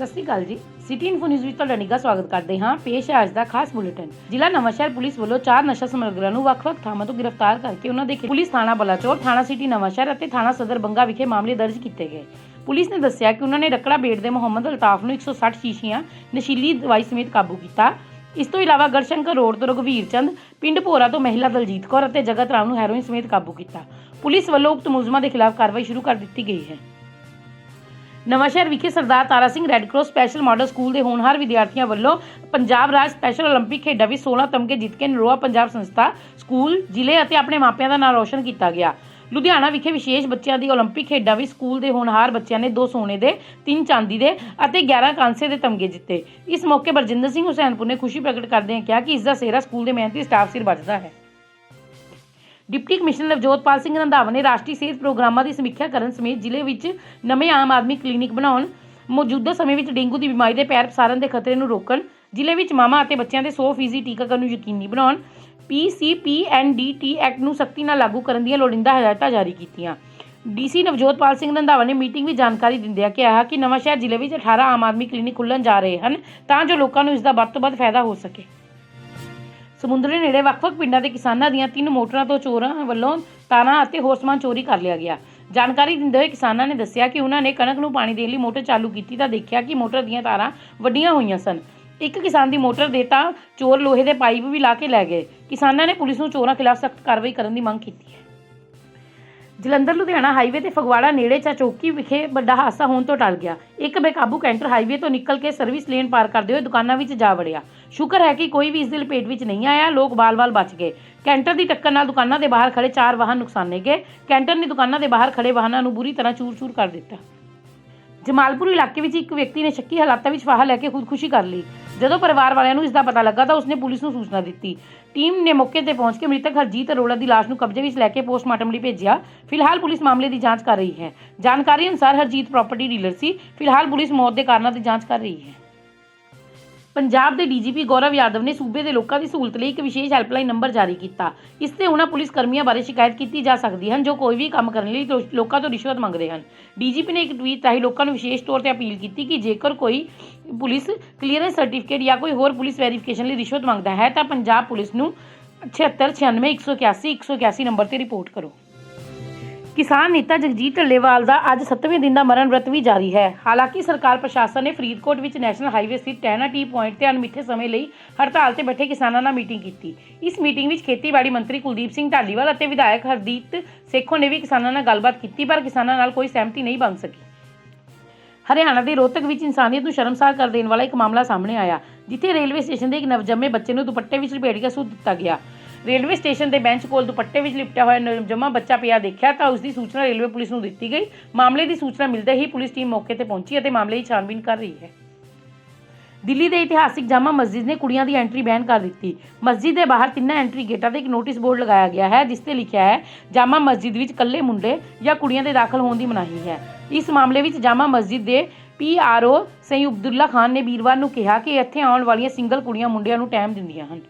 ਸਤਿ ਸ਼੍ਰੀ ਅਕਾਲ ਜੀ। City info news ਵਿੱਚ ਤੁਹਾਡਾ ਨਿੱਘਾ ਸਵਾਗਤ ਕਰਦੇ ਹਾਂ। ਪੇਸ਼ ਹੈ ਅੱਜ ਦਾ ਖਾਸ ਬੁਲੇਟਿਨ। ਜ਼ਿਲ੍ਹਾ ਨਵਾਂਸ਼ਹਿਰ ਪੁਲਿਸ ਵੱਲੋਂ ਚਾਰ ਨਸ਼ਾ ਸਮਗਲਰਾਂ ਨੂੰ ਵੱਖ-ਵੱਖ ਥਾਵਾਂ ਤੋਂ ਗ੍ਰਿਫਤਾਰ ਕਰਕੇ ਉਹਨਾਂ ਦੇ ਪੁਲਿਸ ਥਾਣਾ ਬਲਾਚੌਰ, ਥਾਣਾ ਸਿਟੀ ਨਵਾਂਸ਼ਹਿਰ ਅਤੇ ਥਾਣਾ ਸਦਰ ਬੰਗਾ ਵਿਖੇ ਮਾਮਲੇ ਦਰਜ ਕੀਤੇ ਗਏ। ਪੁਲਿਸ ਨੇ ਦੱਸਿਆ ਕਿ ਉਹਨਾਂ ਨੇ ਰਕੜਾ ਬੇਟ ਦੇ ਮੁਹੰਮਦ ਅਲਤਾਫ ਨੂੰ 160 ਸ਼ੀਸ਼ੀਆਂ, ਨਸ਼ੀਲੀ ਦਵਾਈ ਸਮੇਤ ਕਾਬੂ ਕੀਤਾ। ਇਸ ਤੋਂ ਇਲਾਵਾ ਗੜਸ਼ੰਕਰ ਰੋਡ ਤੋਂ ਰਘਵੀਰ ਚੰਦ, ਪਿੰਡ ਭੋਰਾ ਤੋਂ ਮਹਿਲਾ ਦਲਜੀਤ ਕੌਰ ਅਤੇ ਜਗਤ ਰਾਮ ਨੂੰ ਹੈਰੋਇਨ ਸਮੇਤ ਕਾਬੂ ਕੀਤਾ। ਪੁਲਿਸ ਵੱਲੋਂ ਉਕਤ ਮੁਲਜ਼ਮਾਂ ਦੇ ਖਿਲਾਫ ਕਾਰਵਾਈ ਸ਼ੁਰੂ ਕਰ ਦਿੱਤੀ ਗਈ ਹੈ। ਨਵਾਂਸ਼ਹਿਰ ਵਿਖੇ Sardar Tara Singh Red Cross special model school ਦੇ ਹੋਣਹਾਰ ਵਿਦਿਆਰਥੀਆਂ ਵੱਲੋਂ ਪੰਜਾਬ ਰਾਜ ਸਪੈਸ਼ਲ ਓਲੰਪਿਕ ਖੇਡਾਂ ਵਿੱਚ 16 ਤਮਗੇ ਜਿੱਤ ਕੇ ਨਰੋਆ ਪੰਜਾਬ ਸੰਸਥਾ ਸਕੂਲ ਜ਼ਿਲ੍ਹੇ ਅਤੇ ਆਪਣੇ ਮਾਪਿਆਂ ਦਾ ਨਾਮ ਰੌਸ਼ਨ ਕੀਤਾ ਗਿਆ। ਲੁਧਿਆਣਾ ਵਿਖੇ ਵਿਸ਼ੇਸ਼ ਬੱਚਿਆਂ ਦੀ ਓਲੰਪਿਕ ਖੇਡਾਂ ਵਿੱਚ ਸਕੂਲ ਦੇ ਹੋਣਹਾਰ ਬੱਚਿਆਂ ਨੇ 2 ਸੋਨੇ ਦੇ 3 ਚਾਂਦੀ ਦੇ ਅਤੇ 11 ਕਾਂਸੇ ਦੇ ਤਮਗੇ ਜਿੱਤੇ। ਇਸ ਮੌਕੇ ਬਰਜਿੰਦਰ ਸਿੰਘ ਹੁਸੈਨਪੁਰ ਨੇ ਖੁਸ਼ੀ ਪ੍ਰਗਟ ਕਰਦੇ ਹੋਏ ਕਿਹਾ ਕਿ ਇਸ ਦਾ ਸਿਹਰਾ ਸਕੂਲ ਦੇ ਮਿਹਨਤੀ ਸਟਾਫ ਸਿਰ ਵੱਜਦਾ ਹੈ। ਡਿਪਟੀ ਕਮਿਸ਼ਨਰ ਨਵਜੋਤਪਾਲ ਸਿੰਘ ਰੰਧਾਵਾ ਨੇ ਰਾਸ਼ਟਰੀ ਸਿਹਤ ਪ੍ਰੋਗਰਾਮਾਂ ਦੀ ਸਮੀਖਿਆ ਕਰਨ ਸਮੇਤ ਜ਼ਿਲ੍ਹੇ ਵਿੱਚ ਨਵੇਂ ਆਮ ਆਦਮੀ ਕਲੀਨਿਕ ਬਣਾਉਣ, ਮੌਜੂਦਾ ਸਮੇਂ ਵਿੱਚ ਡੇਂਗੂ ਦੀ ਬਿਮਾਰੀ ਦੇ ਪੈਰ ਪਸਾਰਨ ਦੇ ਖਤਰੇ ਨੂੰ ਰੋਕਣ, ਜ਼ਿਲ੍ਹੇ ਵਿੱਚ ਮਾਮਾ ਅਤੇ ਬੱਚਿਆਂ ਦੇ 100% ਟੀਕਾਕਰਨ ਨੂੰ ਯਕੀਨੀ ਬਣਾਉਣ ਪੀਸੀਪੀਐਨਡੀਟੀ ਐਕਟ ਨੂੰ ਸਖਤੀ ਨਾਲ ਲਾਗੂ ਕਰਨ ਦੀਆਂ ਲੋੜੀਂਦਾ ਹਦਾਇਤਾਂ ਜਾਰੀ ਕੀਤੀਆਂ। ਡੀਸੀ ਨਵਜੋਤਪਾਲ ਸਿੰਘ ਰੰਧਾਵਾ ਨੇ ਮੀਟਿੰਗ ਵਿੱਚ ਜਾਣਕਾਰੀ ਦਿੰਦਿਆਂ ਕਿਹਾ ਕਿ ਨਵਾਂਸ਼ਹਿਰ ਜ਼ਿਲ੍ਹੇ ਵਿੱਚ 18 ਆਮ ਆਦਮੀ ਕਲੀਨਿਕ ਖੁੱਲ੍ਹਣ ਜਾ ਰਹੇ ਹਨ ਤਾਂ ਜੋ ਲੋਕਾਂ ਨੂੰ ਇਸ ਦਾ ਵੱਧ ਤੋਂ ਵੱਧ ਫਾਇਦਾ ਹੋ ਸਕੇ। ਸਮੁੰਦਰੀ ਨੇੜੇ ਵੱਖ-ਵੱਖ ਪਿੰਡਾਂ ਦੇ ਕਿਸਾਨਾਂ ਦੀਆਂ ਤਿੰਨ ਮੋਟਰਾਂ ਤੋਂ ਚੋਰਾਂ ਵੱਲੋਂ ਤਾਰਾਂ ਅਤੇ ਹੋਰ ਸਮਾਨ ਚੋਰੀ ਕਰ ਲਿਆ ਗਿਆ। ਜਾਣਕਾਰੀ ਦਿੰਦੇ ਹੋਏ ਕਿਸਾਨਾਂ ਨੇ ਦੱਸਿਆ ਕਿ ਉਹਨਾਂ ਨੇ ਕਣਕ ਨੂੰ ਪਾਣੀ ਦੇਣ ਲਈ ਮੋਟਰ ਚਾਲੂ ਕੀਤੀ ਤਾਂ ਦੇਖਿਆ ਕਿ ਮੋਟਰ ਦੀਆਂ ਤਾਰਾਂ ਵੱਡੀਆਂ ਹੋਈਆਂ ਸਨ। ਇੱਕ ਕਿਸਾਨ ਦੀ ਮੋਟਰ ਦੇ ਤਾਂ ਚੋਰ ਲੋਹੇ ਦੇ ਪਾਈਪ ਵੀ ਲਾ ਕੇ ਲੈ ਗਏ। ਕਿਸਾਨਾਂ ਨੇ ਪੁਲਿਸ ਨੂੰ ਚੋਰਾਂ ਖਿਲਾਫ ਸਖਤ ਕਾਰਵਾਈ ਕਰਨ ਦੀ ਮੰਗ ਕੀਤੀ ਹੈ। ਜਲੰਧਰ, ਲੁਧਿਆਣਾ ਹਾਈਵੇ ਤੇ ਫਗਵਾੜਾ ਨੇੜੇ ਚਾਚੌਕੀ ਵਿਖੇ ਵੱਡਾ ਹਾਦਸਾ ਹੋਣ ਤੋਂ ਟਲ ਗਿਆ। ਇੱਕ ਬੇਕਾਬੂ ਕੈਂਟਰ ਹਾਈਵੇ ਤੋਂ ਨਿਕਲ ਕੇ ਸਰਵਿਸ ਲੇਨ ਪਾਰ ਕਰਦੇ ਹੋਏ ਦੁਕਾਨਾਂ ਵਿੱਚ ਜਾ ਵੜਿਆ। ਸ਼ੁਕਰ ਹੈ ਕਿ ਕੋਈ ਵੀ ਇਸ ਦੀ ਲਪੇਟ ਵਿੱਚ ਨਹੀਂ ਆਇਆ, ਲੋਕ ਬਾਲ-ਬਾਲ ਬਚ ਗਏ। ਕੈਂਟਰ ਦੀ ਟੱਕਰ ਨਾਲ ਦੁਕਾਨਾਂ ਦੇ ਬਾਹਰ ਖੜੇ ਚਾਰ ਵਾਹਨ ਨੁਕਸਾਨੇ ਗਏ। ਕੈਂਟਰ ਨੇ ਦੁਕਾਨਾਂ ਦੇ ਬਾਹਰ ਖੜੇ ਵਾਹਨਾਂ ਨੂੰ ਬੁਰੀ ਤਰ੍ਹਾਂ ਚੂਰ-ਚੂਰ ਕਰ ਦਿੱਤਾ। ਜਮਾਲਪੁਰ ਇਲਾਕੇ ਵਿੱਚ ਇੱਕ ਵਿਅਕਤੀ ਨੇ ਸ਼ੱਕੀ ਹਾਲਾਤਾਂ ਵਿੱਚ ਫਾਹਾ ਲੈ ਕੇ ਖੁਦਕੁਸ਼ੀ ਕਰ ਲਈ। ਜਦੋਂ ਪਰਿਵਾਰ ਵਾਲਿਆਂ ਨੂੰ ਇਸ ਦਾ ਪਤਾ ਲੱਗਾ ਤਾਂ ਉਸਨੇ ਪੁਲਿਸ ਨੂੰ ਸੂਚਨਾ ਦਿੱਤੀ। ਟੀਮ ਨੇ ਮੌਕੇ ਤੇ ਪਹੁੰਚ ਕੇ ਮ੍ਰਿਤਕ ਹਰਜੀਤ ਅਰੋੜਾ ਦੀ ਲਾਸ਼ ਨੂੰ ਕਬਜ਼ੇ ਵਿੱਚ ਲੈ ਕੇ ਪੋਸਟਮਾਰਟਮ ਲਈ ਭੇਜਿਆ। ਫਿਲਹਾਲ ਪੁਲਿਸ ਮਾਮਲੇ ਦੀ ਜਾਂਚ ਕਰ ਰਹੀ ਹੈ। ਜਾਣਕਾਰੀ ਅਨੁਸਾਰ ਹਰਜੀਤ ਪ੍ਰਾਪਰਟੀ ਡੀਲਰ ਸੀ। ਫਿਲਹਾਲ ਪੁਲਿਸ ਮੌਤ ਦੇ ਕਾਰਨਾਂ ਦੀ ਜਾਂਚ ਕਰ ਰਹੀ ਹੈ। ਪੰਜਾਬ ਦੇ ਡੀਜੀਪੀ ਗੌਰਵ ਯਾਦਵ ਨੇ ਸੂਬੇ ਦੇ ਲੋਕਾਂ ਦੀ ਸਹੂਲਤ ਲਈ ਇੱਕ ਵਿਸ਼ੇਸ਼ ਹੈਲਪਲਾਈਨ ਨੰਬਰ ਜਾਰੀ ਕੀਤਾ। ਇਸ ਤੇ ਉਹਨਾਂ ਪੁਲਿਸ ਕਰਮੀਆਂ ਬਾਰੇ ਸ਼ਿਕਾਇਤ ਕੀਤੀ ਜਾ ਸਕਦੀ ਹਨ ਜੋ ਕੋਈ ਵੀ ਕੰਮ ਕਰਨ ਲਈ ਲੋ- ਲੋਕਾਂ ਤੋਂ ਰਿਸ਼ਵਤ ਮੰਗਦੇ ਹਨ। ਡੀਜੀਪੀ ਨੇ ਇੱਕ ਟਵੀਟ ਰਾਹੀਂ ਲੋਕਾਂ ਨੂੰ ਵਿਸ਼ੇਸ਼ ਤੌਰ ਤੇ ਅਪੀਲ ਕੀਤੀ ਕਿ ਜੇਕਰ ਕੋਈ ਪੁਲਿਸ ਕਲੀਅਰੈਂਸ ਸਰਟੀਫਿਕੇਟ ਜਾਂ ਕੋਈ ਹੋਰ ਪੁਲਿਸ ਵੈਰੀਫਿਕੇਸ਼ਨ ਲਈ ਰਿਸ਼ਵਤ ਮੰਗਦਾ ਹੈ, ਤਾਂ ਪੰਜਾਬ ਪੁਲਿਸ ਨੂੰ 7696 181 181 ਨੰਬਰ ਤੇ ਰਿਪੋਰਟ ਕਰੋ। ਕਿਸਾਨ ਨੇਤਾ ਜਗਜੀਤ ਢੱਲੇਵਾਲ ਦਾ ਅੱਜ 7ਵੇਂ ਦਿਨ ਦਾ ਮਰਨ ਵਰਤ ਵੀ ਜਾਰੀ ਹੈ। ਹਾਲਾਂਕਿ ਸਰਕਾਰ ਪ੍ਰਸ਼ਾਸਨ ਨੇ ਫਰੀਦਕੋਟ ਵਿੱਚ ਨੈਸ਼ਨਲ ਹਾਈਵੇ ਸਥਿਤ ਟਹਿਣਾ ਟੀ ਪੁਆਇੰਟ ਤੇ ਅਣਮਿੱਥੇ ਸਮੇਂ ਲਈ ਹੜਤਾਲ ਤੇ ਬੈਠੇ ਕਿਸਾਨਾਂ ਨਾਲ ਮੀਟਿੰਗ ਕੀਤੀ। ਇਸ ਮੀਟਿੰਗ ਵਿੱਚ ਖੇਤੀਬਾੜੀ ਮੰਤਰੀ ਕੁਲਦੀਪ ਸਿੰਘ ਢਾਲੀਵਾਲ ਅਤੇ ਵਿਧਾਇਕ ਹਰਦੀਪ ਸੇਖੋਂ ਨੇ ਵੀ ਕਿਸਾਨਾਂ ਨਾਲ ਗੱਲਬਾਤ ਕੀਤੀ, ਪਰ ਕਿਸਾਨਾਂ ਨਾਲ ਕੋਈ ਸਹਿਮਤੀ ਨਹੀਂ ਬਣ ਸਕੀ। ਹਰਿਆਣਾ ਦੇ ਰੋਹਤਕ ਵਿੱਚ ਇਨਸਾਨੀਅਤ ਨੂੰ ਸ਼ਰਮਸਾਰ ਕਰ ਦੇਣ ਵਾਲਾ ਇੱਕ ਮਾਮਲਾ ਸਾਹਮਣੇ ਆਇਆ, ਜਿੱਥੇ ਰੇਲਵੇ ਸਟੇਸ਼ਨ ਦੇ ਇੱਕ ਨਵਜੰਮੇ ਬੱਚੇ ਨੂੰ ਦੁਪੱਟੇ ਵਿੱਚ ਲਪੇਟ ਕੇ ਸੁੱਟ ਦਿੱਤਾ ਗਿਆ। ਰੇਲਵੇ ਸਟੇਸ਼ਨ ਦੇ ਬੈਂਚ ਕੋਲ ਦੁਪੱਟੇ ਵਿੱਚ ਲਿਪਟਿਆ ਹੋਇਆ ਨਵਜੰਮਾ ਬੱਚਾ ਪਿਆ ਦੇਖਿਆ ਤਾਂ ਉਸ ਦੀ ਸੂਚਨਾ ਰੇਲਵੇ ਪੁਲਿਸ ਨੂੰ ਦਿੱਤੀ ਗਈ। ਮਾਮਲੇ ਦੀ ਸੂਚਨਾ ਮਿਲਦੇ ਹੀ ਪੁਲਿਸ ਟੀਮ ਮੌਕੇ ਤੇ ਪਹੁੰਚੀ ਅਤੇ ਮਾਮਲੇ ਦੀ ਛਾਣਬੀਨ ਕਰ ਰਹੀ ਹੈ। ਦਿੱਲੀ ਦੇ ਇਤਿਹਾਸਿਕ ਜਾਮਾ ਮਸਜਿਦ ਨੇ ਕੁੜੀਆਂ ਦੀ ਐਂਟਰੀ ਬੈਨ ਕਰ ਦਿੱਤੀ। ਮਸਜਿਦ ਦੇ ਬਾਹਰ ਤਿੰਨਾਂ ਐਂਟਰੀ ਗੇਟਾਂ ਤੇ ਇੱਕ ਨੋਟਿਸ ਬੋਰਡ ਲਗਾਇਆ ਗਿਆ ਹੈ, ਜਿਸ ਤੇ ਲਿਖਿਆ ਹੈ, ਜਾਮਾ ਮਸਜਿਦ ਵਿੱਚ ਇਕੱਲੇ ਮੁੰਡੇ ਜਾਂ ਕੁੜੀਆਂ ਦੇ ਦਾਖਲ ਹੋਣ ਦੀ ਮਨਾਹੀ ਹੈ। ਇਸ ਮਾਮਲੇ ਵਿੱਚ ਜਾਮਾ ਮਸਜਿਦ ਦੇ ਪੀਆਰਓ ਸਈ ਅਬਦੁੱਲਾ ਖਾਨ ਨੇ ਵੀਰਵਾਰ ਨੂੰ ਕਿਹਾ ਕਿ ਇੱਥੇ ਆਉਣ ਵਾਲੀਆਂ ਸਿੰਗਲ ਕੁੜੀਆਂ ਮੁੰਡਿਆਂ ਨੂੰ ਟਾਈਮ ਦਿੰਦੀਆਂ ਹਨ।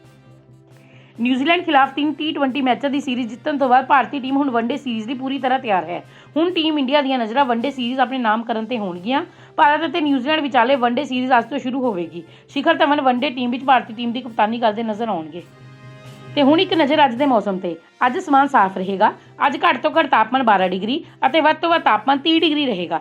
ਨਿਊਜ਼ੀਲੈਂਡ ਖਿਲਾਫ ਤਿੰਨ ਟੀ20 ਮੈਚਾਂ ਦੀ ਸੀਰੀਜ਼ ਜਿੱਤਣ ਤੋਂ ਬਾਅਦ ਭਾਰਤੀ ਟੀਮ ਹੁਣ ਵਨਡੇ ਸੀਰੀਜ਼ ਲਈ ਪੂਰੀ ਤਰ੍ਹਾਂ ਤਿਆਰ ਹੈ। ਹੁਣ ਟੀਮ ਇੰਡੀਆ ਦੀਆਂ ਨਜ਼ਰਾਂ ਵਨਡੇ ਸੀਰੀਜ਼ ਆਪਣੇ ਨਾਮ ਕਰਨ ਤੇ ਹੋਣਗੀਆਂ। ਭਾਰਤ ਅਤੇ ਨਿਊਜ਼ੀਲੈਂਡ ਵਿਚਾਲੇ ਵਨਡੇ ਸੀਰੀਜ਼ ਅੱਜ ਤੋਂ ਸ਼ੁਰੂ ਹੋਵੇਗੀ। ਸ਼ਿਖਰ ਧਵਨ ਵਨਡੇ ਟੀਮ ਵਿੱਚ ਭਾਰਤੀ ਟੀਮ ਦੀ ਕਪਤਾਨੀ ਕਰਦੇ ਨਜ਼ਰ ਆਉਣਗੇ। ਤੇ ਹੁਣ ਇੱਕ ਨਜ਼ਰ ਅੱਜ ਦੇ ਮੌਸਮ ਤੇ। ਅੱਜ ਸਮਾਨ ਸਾਫ਼ ਰਹੇਗਾ। ਅੱਜ ਘੱਟ ਤੋਂ ਘੱਟ ਤਾਪਮਾਨ 12 ਡਿਗਰੀ ਅਤੇ ਵੱਧ ਤੋਂ ਵੱਧ ਤਾਪਮਾਨ 30 ਡਿਗਰੀ ਰਹੇਗਾ।